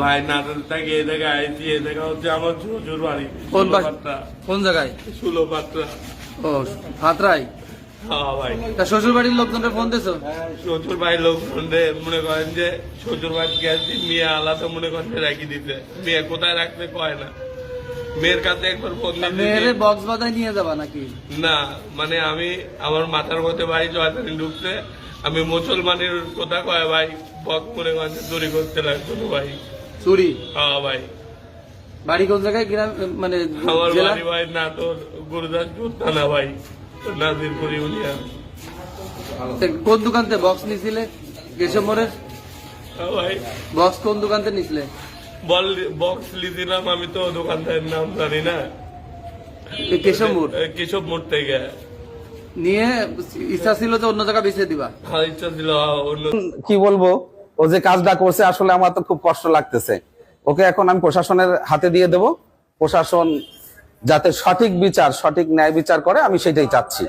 ভাই নাটোর থেকে এ জায়গায় আইছি এ জায়গা হচ্ছে আমার শ্বশুর বাড়ি কোন কোন জায়গায়? ও হাতরাই হ্যাঁ তা শ্বশুর বাড়ির লোকজনের ফোন দিছো? শ্বশুর ভাই লোক মনে করেন যে শ্বশুর বাড়ি গেছি মেয়ে আলাদা মনে করেন রাখি দিতে মেয়ে কোথায় রাখতে কয় না। মেয়ের কাছে একবার ফোন তা বক্স বাজায় নিয়ে যাবা নাকি? না মানে আমি আমার মাথার মধ্যে ভাই জয়তানি ঢুকছে। আমি মুসলমানের কথা কয় ভাই বক মনে করেন যে করতে লাগতো ভাই। চুরি? হ্যাঁ ভাই। বাড়ি কোন জায়গায়? গ্রাম মানে আমার বাড়ি ভাই না তোর গুরুদাসপুর থানা ভাই নাজিরপুর ইউনিয়ন। কোন দোকান থেকে বক্স নিছিলে? কেশব মোড়ের? হ্যাঁ ভাই। বক্স কোন দোকান থেকে নিছিলে? বল বক্স লিছিলাম আমি তো দোকানদারের নাম জানি না। কেশব মোড়? কেশব মোড় থেকে। নিয়ে ইচ্ছা ছিল যে অন্য জায়গা বেছে দিবা। আমার ইচ্ছা ছিল অন্য কি বলব? ও যে কাজটা করছে, আসলে আমার তো খুব কষ্ট লাগতেছে। ওকে এখন আমি প্রশাসনের হাতে দিয়ে দেব। প্রশাসন যাতে সঠিক বিচার, সঠিক ন্যায় বিচার করে, আমি সেটাই চাচ্ছি।